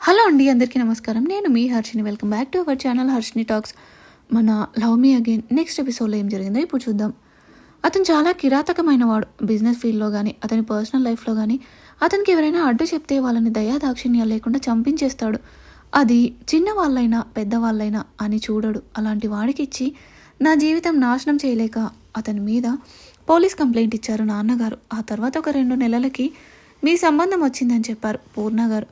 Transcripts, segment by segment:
Hello అండి అందరికీ నమస్కారం. నేను మీ Harshini. Welcome back to our channel Harshini talks. మన లవ్ మీ అగైన్ నెక్స్ట్ ఎపిసోడ్లో ఏం జరిగిందో ఇప్పుడు చూద్దాం. అతను చాలా కిరాతకమైన వాడు. బిజినెస్ ఫీల్డ్లో కానీ అతని పర్సనల్ లైఫ్లో కానీ అతనికి ఎవరైనా అడ్డు చెప్తే వాళ్ళని దయా దాక్షిణ్యాలు లేకుండా చంపించేస్తాడు. అది చిన్న వాళ్ళైనా పెద్దవాళ్ళైనా అని చూడడు. అలాంటి వాడికి ఇచ్చి నా జీవితం నాశనం చేయలేక అతని మీద పోలీస్ కంప్లైంట్ ఇచ్చారు నాన్నగారు. ఆ తర్వాత ఒక రెండు నెలలకి మీ సంబంధం వచ్చిందని చెప్పారు పూర్ణ గారు.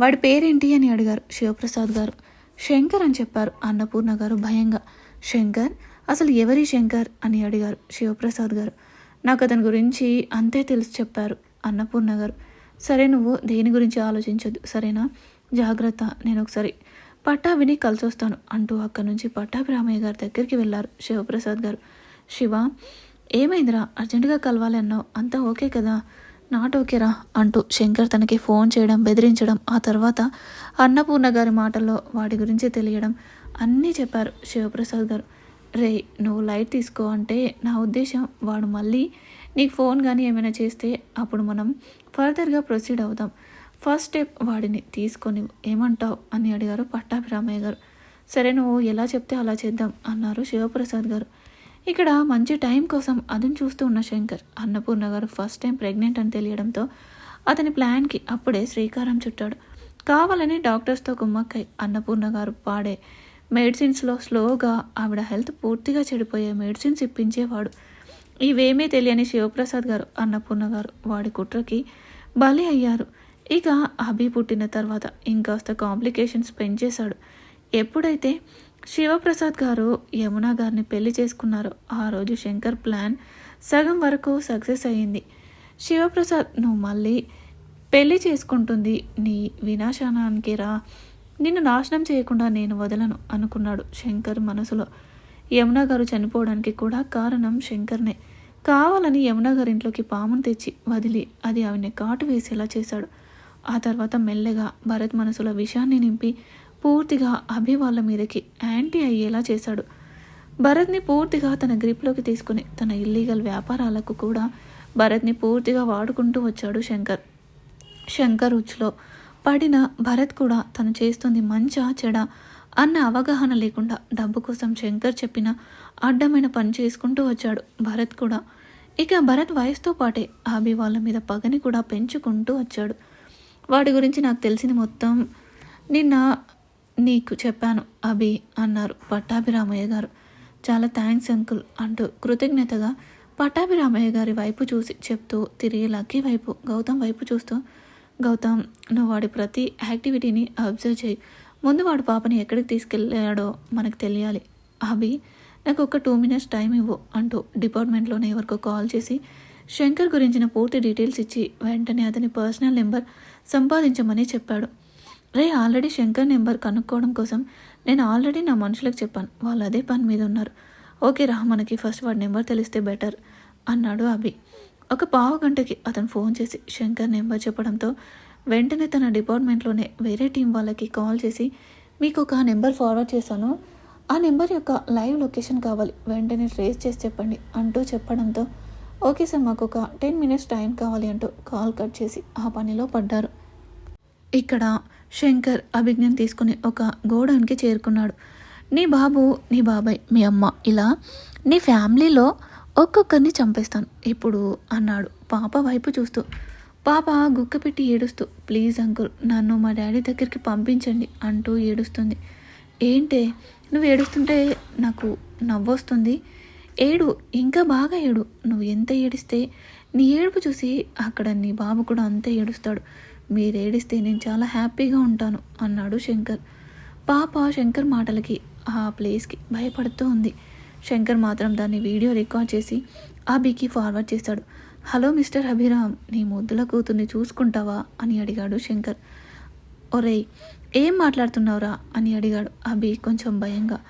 వాడి పేరేంటి అని అడిగారు శివప్రసాద్ గారు. శంకర్ అని చెప్పారు అన్నపూర్ణ గారు భయంగా. శంకర్? అసలు ఎవరి శంకర్? అని అడిగారు శివప్రసాద్ గారు. నాకు అతని గురించి అంతే తెలుసు చెప్పారు అన్నపూర్ణ గారు. సరే నువ్వు దేని గురించి ఆలోచించొద్దు సరేనా? జాగ్రత్త నేను ఒకసారి పట్టాభిని కలిసి వస్తాను అంటూ అక్కడి నుంచి పట్టాభి రామయ్య గారి దగ్గరికి వెళ్ళారు శివప్రసాద్ గారు. శివ ఏమైందిరా? అర్జెంటుగా కలవాలి అన్నావు అంతా ఓకే కదా? నాట్ ఓకేరా అంటూ శంకర్ తనకి ఫోన్ చేయడం బెదిరించడం ఆ తర్వాత అన్నపూర్ణ గారి మాటల్లో వాడి గురించి తెలియడం అన్నీ చెప్పారు శివప్రసాద్ గారు. రే నువ్వు లైట్ తీసుకో అంటే నా ఉద్దేశం వాడు మళ్ళీ నీకు ఫోన్ కానీ ఏమైనా చేస్తే అప్పుడు మనం ఫర్దర్గా ప్రొసీడ్ అవుదాం ఫస్ట్ స్టెప్ వాడిని తీసుకొని ఏమంటావు అని అడిగారు పట్టాభిరామయ్య గారు. సరే నువ్వు ఎలా చెప్తే అలా చేద్దాం అన్నారు శివప్రసాద్ గారు. ఇక్కడ మంచి టైం కోసం అదును చూస్తూ ఉన్న శంకర్ అన్నపూర్ణ గారు ఫస్ట్ టైం ప్రెగ్నెంట్ అని తెలియడంతో అతని ప్లాన్కి అప్పుడే శ్రీకారం చుట్టాడు. కావాలని డాక్టర్స్తో గుమ్మక్కై అన్నపూర్ణ గారు పాడే మెడిసిన్స్లో స్లోగా ఆవిడ హెల్త్ పూర్తిగా చెడిపోయే మెడిసిన్స్ ఇప్పించేవాడు. ఇవేమీ తెలియని శివప్రసాద్ గారు అన్నపూర్ణ గారు వాడి కుట్రకి బలి అయ్యారు. ఇక అభి పుట్టిన తర్వాత ఇంకాస్త కాంప్లికేషన్స్ పెంచేశాడు. ఎప్పుడైతే శివప్రసాద్ గారు యమున గారిని పెళ్ళి చేసుకున్నారు. ఆ రోజు శంకర్ ప్లాన్ సగం వరకు సక్సెస్ అయ్యింది. శివప్రసాద్ నువ్వు మళ్ళీ పెళ్ళి చేసుకుంటుంది. నీ వినాశనానికి రా. నిన్ను నాశనం చేయకుండా నేను వదలను అనుకున్నాడు శంకర్ మనసులో. యమున గారు చనిపోవడానికి కూడా కారణం శంకర్నే. కావాలని యమున గారి ఇంట్లోకి పామును తెచ్చి వదిలి అది ఆవిడ్ని కాటు వేసేలా చేశాడు. ఆ తర్వాత మెల్లగా భరత్ మనసులో విషాన్ని నింపి పూర్తిగా అభి వాళ్ళ మీదకి యాంటీ అయ్యేలా చేశాడు. భరత్ని పూర్తిగా తన గ్రిప్లోకి తీసుకుని తన ఇల్లీగల్ వ్యాపారాలకు కూడా భరత్ని పూర్తిగా వాడుకుంటూ వచ్చాడు శంకర్. శంకర్ ఉచ్చులో పడిన భరత్ కూడా తను చేస్తుంది మంచా చెడ అన్న అవగాహన లేకుండా డబ్బు కోసం శంకర్ చెప్పిన అడ్డమైన పని చేసుకుంటూ వచ్చాడు భరత్ కూడా. ఇక భరత్ వయసుతో పాటే ఆబి వాళ్ళ మీద పగని కూడా పెంచుకుంటూ వచ్చాడు. వాడి గురించి నాకు తెలిసింది మొత్తం నిన్న నీకు చెప్పాను అభి అన్నారు పట్టాభిరామయ్య గారు. చాలా థ్యాంక్స్ అంకుల్ అంటూ కృతజ్ఞతగా పట్టాభిరామయ్య గారి వైపు చూసి చెప్తూ తిరిగి లక్కీ వైపు గౌతమ్ వైపు చూస్తూ గౌతమ్ నువ్వు వాడి ప్రతి యాక్టివిటీని అబ్జర్వ్ చేయి. ముందు వాడు పాపని ఎక్కడికి తీసుకెళ్ళాడో మనకు తెలియాలి. అభి నాకు ఒక టూ మినిట్స్ టైం ఇవ్వు అంటూ డిపార్ట్మెంట్లోనే ఎవరికో కాల్ చేసి శంకర్ గురించిన పూర్తి డీటెయిల్స్ ఇచ్చి వెంటనే అతని పర్సనల్ నెంబర్ సంపాదించమని చెప్పాడు. రే ఆల్రెడీ శంకర్ నెంబర్ కనుక్కోవడం కోసం నేను ఆల్రెడీ నా మనుషులకు చెప్పాను. వాళ్ళు అదే పని మీద ఉన్నారు. ఓకే రా మనకి ఫస్ట్ వాడి నెంబర్ తెలిస్తే బెటర్ అన్నాడు అభి. ఒక పావు గంటకి అతను ఫోన్ చేసి శంకర్ నెంబర్ చెప్పడంతో వెంటనే తన డిపార్ట్మెంట్లోనే వేరే టీం వాళ్ళకి కాల్ చేసి మీకు ఒక నెంబర్ ఫార్వర్డ్ చేశాను. ఆ నెంబర్ యొక్క లైవ్ లొకేషన్ కావాలి. వెంటనే ట్రేస్ చేసి చెప్పండి అంటూ చెప్పడంతో ఓకే సార్ మాకు ఒక టెన్ మినిట్స్ టైం కావాలి అంటూ కాల్ కట్ చేసి ఆ పనిలో పడ్డారు. ఇక్కడ శంకర్ అభిజ్ఞం తీసుకుని ఒక గోడౌన్కి చేరుకున్నాడు. నీ బాబు నీ బాబాయ్ మీ అమ్మ ఇలా నీ ఫ్యామిలీలో ఒక్కొక్కరిని చంపేస్తాను ఇప్పుడు అన్నాడు పాప వైపు చూస్తూ. పాప గుక్క పెట్టి ఏడుస్తూ ప్లీజ్ అంకుల్ నన్ను మా డాడీ దగ్గరికి పంపించండి అంటూ ఏడుస్తుంది. ఏంటే నువ్వు ఏడుస్తుంటే నాకు నవ్వొస్తుంది. ఏడు ఇంకా బాగా ఏడు. నువ్వు ఎంత ఏడిస్తే నీ ఏడుపు చూసి అక్కడ నీ బాబు కూడా అంతే ఏడుస్తాడు. మీరు ఏడిస్తే నేను చాలా హ్యాపీగా ఉంటాను అన్నాడు శంకర్. పాప శంకర్ మాటలకి ఆ ప్లేస్కి భయపడుతూ ఉంది. శంకర్ మాత్రం దాన్ని వీడియో రికార్డ్ చేసి అబీకి ఫార్వర్డ్ చేశాడు హలో మిస్టర్ అభిరామ్ నీ ముద్దుల కూతుర్ని చూసుకుంటావా? అని అడిగాడు శంకర్. ఒరేయ్ ఏం మాట్లాడుతున్నావురా? అని అడిగాడు అభి కొంచెం భయంగా.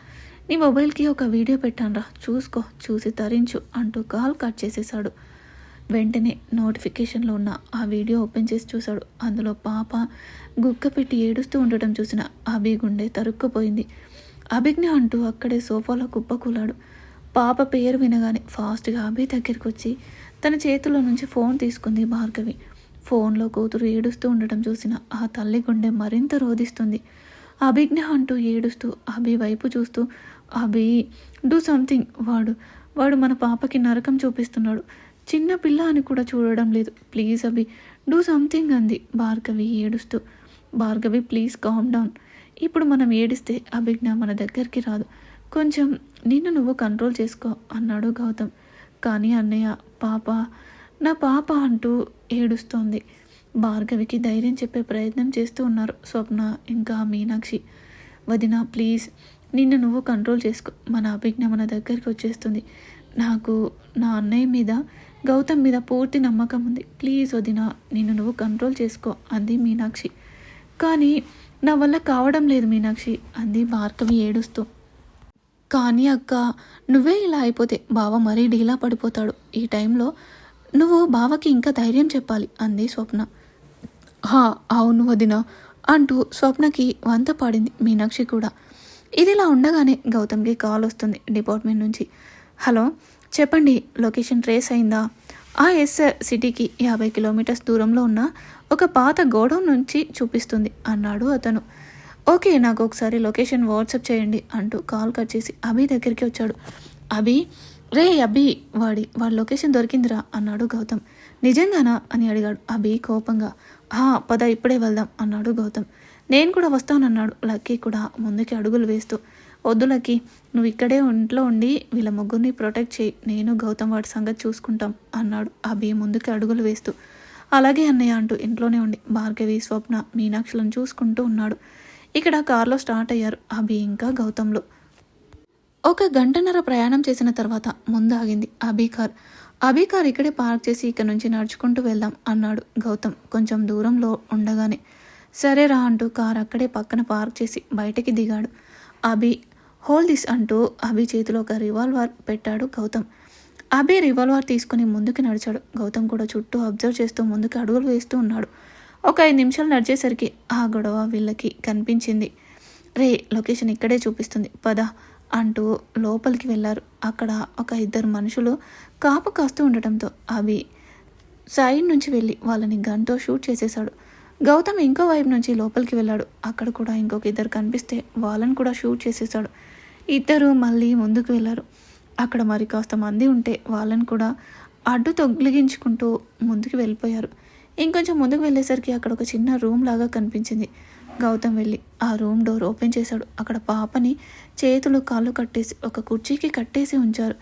నీ మొబైల్కి ఒక వీడియో పెట్టానురా చూసుకో చూసి తరించు అంటూ కాల్ కట్ చేసేశాడు. వెంటనే నోటిఫికేషన్లో ఉన్న ఆ వీడియో ఓపెన్ చేసి చూశాడు. అందులో పాప గుక్క పెట్టి ఏడుస్తూ ఉండటం చూసిన అభి గుండె తరుక్కుపోయింది. అభిజ్ఞ అంటూ అక్కడే సోఫాలో కుప్పకూలాడు పాప పేరు వినగానే ఫాస్ట్గా అభి దగ్గరికి వచ్చి తన చేతిలో నుంచి ఫోన్ తీసుకుంది భార్గవి. ఫోన్లో కూతురు ఏడుస్తూ ఉండటం చూసిన ఆ తల్లి గుండె మరింత రోధిస్తుంది. అభిజ్ఞ అంటూ ఏడుస్తూ అభి వైపు చూస్తూ అభి డూ సంథింగ్ వాడు వాడు మన పాపకి నరకం చూపిస్తున్నాడు. చిన్న పిల్ల అని కూడా చూడడం లేదు. ప్లీజ్ అభి డూ సంథింగ్ అంది భార్గవి ఏడుస్తూ. Bhargavi please calm down. ఇప్పుడు మనం ఏడిస్తే అభిజ్ఞ మన దగ్గరికి రాదు. కొంచెం నిన్ను నువ్వు కంట్రోల్ చేసుకో అన్నాడు గౌతమ్. కానీ అన్నయ్య పాప నా పాప అంటూ ఏడుస్తోంది. భార్గవికి ధైర్యం చెప్పే ప్రయత్నం చేస్తూ ఉన్నారు స్వప్న ఇంకా మీనాక్షి. వదిన ప్లీజ్ నిన్ను నువ్వు కంట్రోల్ చేసుకో. మన అభిజ్ఞ మన దగ్గరికి వచ్చేస్తుంది. నాకు నా అన్నయ్య మీద గౌతమ్ మీద పూర్తి నమ్మకం ఉంది. ప్లీజ్ వదిన నిన్ను నువ్వు కంట్రోల్ చేసుకో అంది మీనాక్షి. కానీ నా వల్ల కావడం లేదు మీనాక్షి అంది భార్గవి ఏడుస్తూ. కానీ అక్క నువ్వే ఇలా అయిపోతే బావ మరీ డీలా పడిపోతాడు. ఈ టైంలో నువ్వు బావకి ఇంకా ధైర్యం చెప్పాలి అంది స్వప్న. హా అవును వదిన అంటూ స్వప్నకి వంత పాడింది మీనాక్షి కూడా. ఇదిలా ఉండగానే గౌతమ్కి కాల్ వస్తుంది డిపార్ట్మెంట్ నుంచి. హలో చెప్పండి లొకేషన్ ట్రేస్ అయిందా? ఆ ఎస్ సార్ సిటీకి యాభై కిలోమీటర్స్ దూరంలో ఉన్న ఒక పాత గోడౌన్ నుంచి చూపిస్తుంది అన్నాడు అతను. ఓకే నాకు ఒకసారి లొకేషన్ వాట్సాప్ చేయండి అంటూ కాల్ కట్ చేసి అభి దగ్గరికి వచ్చాడు. అభి రే అభి వాడి వాడి లొకేషన్ దొరికిందిరా అన్నాడు గౌతమ్. నిజంగానా అని అడిగాడు అభి కోపంగా. హా పద ఇప్పుడే వెళ్దాం అన్నాడు గౌతమ్. నేను కూడా వస్తానన్నాడు లక్కీ కూడా ముందుకి అడుగులు వేస్తూ. వద్దులకి నువ్వు ఇక్కడే ఇంట్లో ఉండి వీళ్ళ ముగ్గురిని ప్రొటెక్ట్ చేయి. నేను గౌతమ్ వాడి సంగతి చూసుకుంటాం అన్నాడు అభి ముందుకి అడుగులు వేస్తూ. అలాగే అన్నయ్య అంటూ ఇంట్లోనే ఉండి భార్గవి స్వప్న మీనాక్షులను చూసుకుంటూ ఉన్నాడు. ఇక్కడ కారులో స్టార్ట్ అయ్యారు అభి ఇంకా గౌతమ్లు. ఒక గంటన్నర ప్రయాణం చేసిన తర్వాత ముందాగింది అభి కార్. అభి కార్ ఇక్కడే పార్క్ చేసి ఇక్కడ నుంచి నడుచుకుంటూ వెళ్దాం అన్నాడు గౌతమ్ కొంచెం దూరంలో ఉండగానే. సరేరా అంటూ కార్ అక్కడే పక్కన పార్క్ చేసి బయటకి దిగాడు అభి. హోల్ దిస్ అంటూ అభి చేతిలో ఒక రివాల్వర్ పెట్టాడు గౌతమ్. అభి రివాల్వర్ తీసుకుని ముందుకు నడిచాడు. గౌతమ్ కూడా చుట్టూ అబ్జర్వ్ చేస్తూ ముందుకు అడుగులు వేస్తూ ఉన్నాడు. ఒక ఐదు నిమిషాలు నడిచేసరికి ఆ గొడవ వీళ్ళకి కనిపించింది. రే లొకేషన్ ఇక్కడే చూపిస్తుంది. పద అంటూ లోపలికి వెళ్ళారు. అక్కడ ఒక ఇద్దరు మనుషులు కాపు కాస్తూ ఉండటంతో అవి సైడ్ నుంచి వెళ్ళి వాళ్ళని గన్తో షూట్ చేసేశాడు. గౌతమ్ ఇంకో వైపు నుంచి లోపలికి వెళ్ళాడు. అక్కడ కూడా ఇంకొక ఇద్దరు కనిపిస్తే వాళ్ళని కూడా షూట్ చేసేసాడు ఇద్దరు మళ్ళీ ముందుకు వెళ్ళారు. అక్కడ మరి కాస్త మంది ఉంటే వాళ్ళని కూడా అడ్డు తొగ్లిగించుకుంటూ ముందుకు వెళ్ళిపోయారు. ఇంకొంచెం ముందుకు వెళ్ళేసరికి అక్కడ ఒక చిన్న రూమ్ లాగా కనిపించింది. గౌతమ్ వెళ్ళి ఆ రూమ్ డోర్ ఓపెన్ చేశాడు. అక్కడ పాపని చేతులు కాళ్ళు కట్టేసి ఒక కుర్చీకి కట్టేసి ఉంచారు.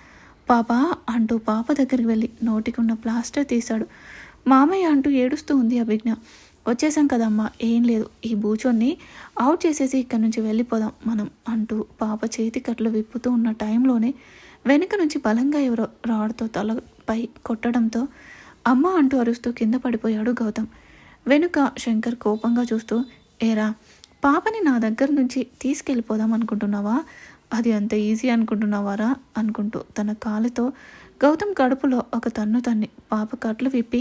పాప అంటూ పాప దగ్గరికి వెళ్ళి నోటికి ఉన్న ప్లాస్టర్ తీశాడు. మామయ్య అంటూ ఏడుస్తూ ఉంది అభిజ్ఞ. వచ్చేసాం కదమ్మా ఏం లేదు. ఈ బూచోన్ని అవుట్ చేసేసి ఇక్కడి నుంచి వెళ్ళిపోదాం మనం అంటూ పాప చేతి కట్లు విప్పుతూ ఉన్న టైంలోనే వెనుక నుంచి బలంగా ఎవరో రాడ్తో తలపై కొట్టడంతో అమ్మ అంటూ అరుస్తూ కింద పడిపోయాడు గౌతమ్. వెనుక శంకర్ కోపంగా చూస్తూ ఏరా పాపని నా దగ్గర నుంచి తీసుకెళ్ళిపోదాం అనుకుంటున్నావా? అది అంత ఈజీ అనుకుంటున్నావారా? అనుకుంటూ తన కాలుతో గౌతమ్ కడుపులో ఒక తన్ను తన్ని పాప కట్లు విప్పి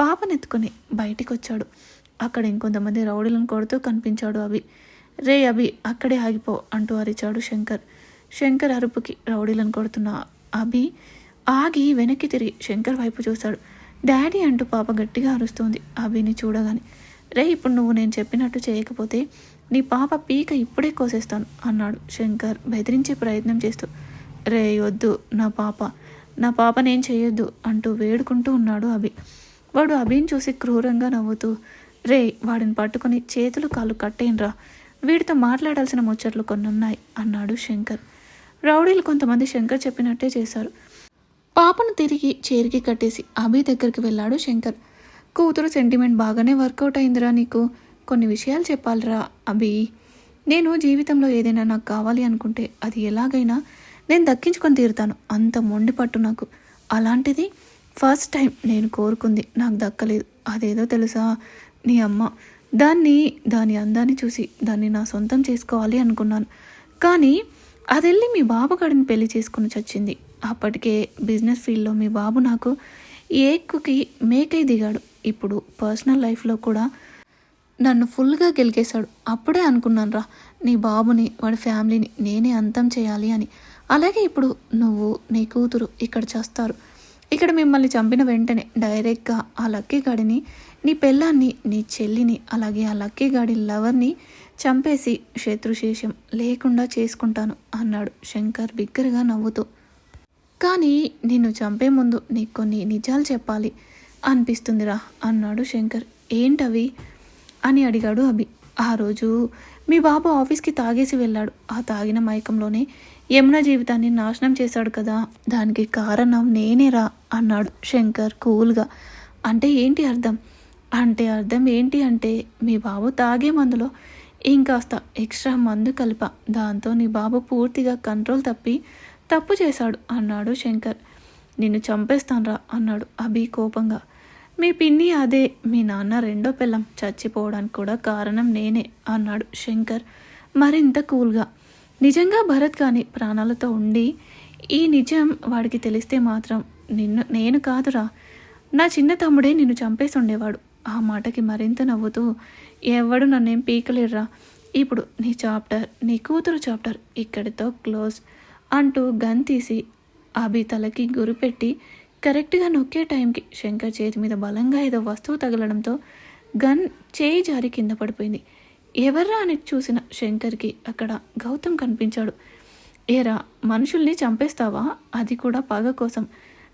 పాపనెత్తుకుని బయటికి వచ్చాడు అక్కడ ఇంకొంతమంది రౌడీలను కొడుతూ కనిపించాడు అభి. రే అభి అక్కడే ఆగిపో అంటూ అరిచాడు శంకర్. శంకర్ అరుపుకి రౌడీలను కొడుతున్న అభి ఆగి వెనక్కి తిరిగి శంకర్ వైపు చూశాడు. డాడీ అంటూ పాప గట్టిగా అరుస్తోంది అభిని చూడగానే. రే ఇప్పుడు నువ్వు నేను చెప్పినట్టు చేయకపోతే నీ పాప పీక ఇప్పుడే కోసేస్తాను అన్నాడు శంకర్ బెదిరించే ప్రయత్నం చేస్తూ. రే వద్దు నా పాప నా పాప నేను చేయొద్దు అంటూ వేడుకుంటూ ఉన్నాడు అభి. వాడు అభిని చూసి క్రూరంగా నవ్వుతూ రే వాడిని పట్టుకుని చేతులు కాళ్ళు కట్టేయండ్రా. వీడితో మాట్లాడాల్సిన ముచ్చట్లు కొన్ని ఉన్నాయి అన్నాడు శంకర్. రౌడీలు కొంతమంది శంకర్ చెప్పినట్టే చేశారు. పాపను తిరిగి చేరికి కట్టేసి అభి దగ్గరికి వెళ్ళాడు శంకర్. కూతురు సెంటిమెంట్ బాగానే వర్కౌట్ అయిందిరా నీకు. కొన్ని విషయాలు చెప్పాలిరా అభి. నేను జీవితంలో ఏదైనా నాకు కావాలి అనుకుంటే అది ఎలాగైనా నేను దక్కించుకొని తీరుతాను. అంత మొండి పట్టు నాకు. అలాంటిది ఫస్ట్ టైం నేను కోరుకుంది నాకు దక్కలేదు. అదేదో తెలుసా? నీ అమ్మ. దాన్ని దాని అందాన్ని చూసి దాన్ని నా సొంతం చేసుకోవాలి అనుకున్నాను. కానీ అది వెళ్ళి మీ బాబుగాడిని పెళ్ళి చేసుకుని చచ్చింది. అప్పటికే బిజినెస్ ఫీల్డ్లో మీ బాబు నాకు ఏక్కుకి మేకై దిగాడు. ఇప్పుడు పర్సనల్ లైఫ్లో కూడా నన్ను ఫుల్గా గెలికేశాడు. అప్పుడే అనుకున్నాను రా నీ బాబుని వాడి ఫ్యామిలీని నేనే అంతం చేయాలి అని. అలాగే ఇప్పుడు నువ్వు నీ కూతురు ఇక్కడ చేస్తారు. ఇక్కడ మిమ్మల్ని చంపిన వెంటనే డైరెక్ట్గా ఆ లక్కీ గాడిని నీ పెళ్ళాన్ని నీ చెల్లిని అలాగే ఆ లక్కీ గాడి లవర్ని చంపేసి శత్రుశేషం లేకుండా చేసుకుంటాను అన్నాడు శంకర్ బిగ్గరగా నవ్వుతూ. కానీ నిన్ను చంపే ముందు నీకు కొన్ని నిజాలు చెప్పాలి అనిపిస్తుందిరా అన్నాడు శంకర్. ఏంటవి? అని అడిగాడు అభి. ఆ రోజు మీ బాబు ఆఫీస్కి తాగేసి వెళ్ళాడు. ఆ తాగిన మైకంలోనే యమున జీవితాన్ని నాశనం చేశాడు కదా. దానికి కారణం నేనేరా అన్నాడు శంకర్ కూల్గా. అంటే ఏంటి అర్థం? అంటే అర్థం ఏంటి అంటే మీ బాబు తాగే మందులో ఇంకాస్త ఎక్స్ట్రా మందు కలిప. దాంతో నీ బాబు పూర్తిగా కంట్రోల్ తప్పి తప్పు చేశాడు అన్నాడు శంకర్. నిన్ను చంపేస్తాన్రా అన్నాడు అభి కోపంగా. మీ పిన్ని అదే మీ నాన్న రెండో పిల్లం చచ్చిపోవడానికి కూడా కారణం నేనే అన్నాడు శంకర్. మరింత కూల్గా. నిజంగా భరత్ కానీ ప్రాణాలతో ఉండి ఈ నిజం వాడికి తెలిస్తే మాత్రం నిన్ను నేను కాదురా. నా చిన్న తమ్ముడే నిన్ను చంపేసి ఉండేవాడు. ఆ మాటకి మరింత నవ్వుతూ ఎవడు నన్నేం పీకలేరురా ఇప్పుడు నీ చాప్టర్ నీ కూతురు చాప్టర్ ఇక్కడితో క్లోజ్ అంటూ గన్ తీసి అభి తలకి గురిపెట్టి కరెక్ట్గా నొక్కే టైంకి శంకర్ చేతి మీద బలంగా ఏదో వస్తువు తగలడంతో గన్ చేయి జారి కింద పడిపోయింది. ఎవర్రా అని చూసిన శంకర్కి అక్కడ గౌతమ్ కనిపించాడు. ఏరా మనుషుల్ని చంపేస్తావా? అది కూడా పగ కోసం.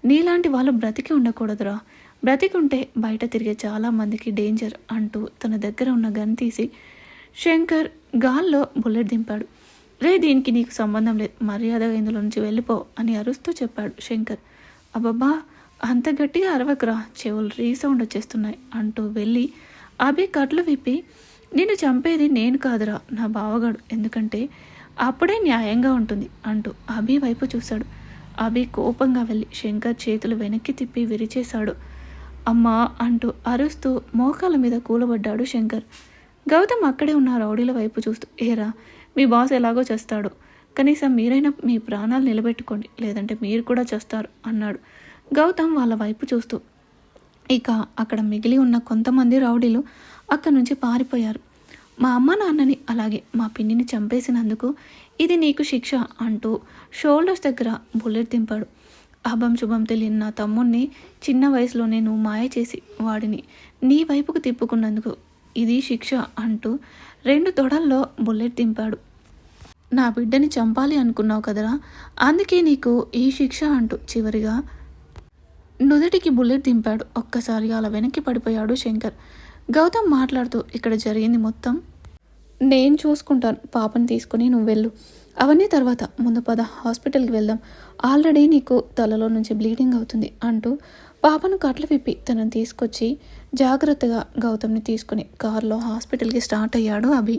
నీలాంటి వాళ్ళు బ్రతికి ఉండకూడదురా. బ్రతికుంటే బయట తిరిగే చాలా మందికి డేంజర్ అంటూ తన దగ్గర ఉన్న గన్ తీసి శంకర్ గాల్లో బుల్లెట్ దింపాడు. రే దీనికి నీకు సంబంధం లేదు. మర్యాదగా ఇందులో నుంచి వెళ్ళిపో అని అరుస్తూ చెప్పాడు శంకర్. అబ్బబ్బా అంత గట్టిగా అరవకురా చెవులు రీసౌండ్ వచ్చేస్తున్నాయి అంటూ వెళ్ళి అభి కట్లు విప్పి నిన్ను చంపేది నేను కాదురా నా బావగాడు ఎందుకంటే అప్పుడే న్యాయంగా ఉంటుంది అంటూ అభి వైపు చూశాడు. అభి కోపంగా వెళ్ళి శంకర్ చేతులు వెనక్కి తిప్పి విరిచేశాడు. అమ్మా అంటూ అరుస్తూ మోకాల మీద కూలబడ్డాడు శంకర్. గౌతమ్ అక్కడే ఉన్న రౌడీల వైపు చూస్తూ ఏరా మీ బాస్ ఎలాగో చేస్తాడు. కనీసం మీరైనా మీ ప్రాణాలు నిలబెట్టుకోండి లేదంటే మీరు కూడా చేస్తారు అన్నాడు. గౌతమ్ వాళ్ళ వైపు చూస్తూ. ఇక అక్కడ మిగిలి ఉన్న కొంతమంది రౌడీలు అక్కడి నుంచి పారిపోయారు. మా అమ్మ నాన్నని అలాగే మా పిన్నిని చంపేసినందుకు ఇది నీకు శిక్ష అంటూ షోల్డర్స్ దగ్గర బుల్లెట్ దింపాడు. అభం శుభం తెలియని నా తమ్ముణ్ణి చిన్న వయసులోనే నువ్వు మాయ చేసి వాడిని నీ వైపుకు తిప్పుకున్నందుకు ఇది శిక్ష అంటూ రెండు తొడల్లో బుల్లెట్ దింపాడు. నా బిడ్డని చంపాలి అనుకున్నావు కదరా? అందుకే నీకు ఈ శిక్ష అంటూ చివరిగా నుదుటికి బుల్లెట్ దింపాడు. ఒక్కసారి అలా వెనక్కి పడిపోయాడు శంకర్. గౌతమ్ మాట్లాడుతూ ఇక్కడ జరిగింది మొత్తం నేను చూసుకుంటాను. పాపని తీసుకుని నువ్వు వెళ్ళు. అవన్నీ తర్వాత. ముందు పద హాస్పిటల్కి వెళ్దాం. ఆల్రెడీ నీకు తలలో నుంచి బ్లీడింగ్ అవుతుంది అంటూ పాపను కట్లు విప్పి తనను తీసుకొచ్చి జాగ్రత్తగా గౌతమ్ని తీసుకుని కారులో హాస్పిటల్కి స్టార్ట్ అయ్యాడు అభి.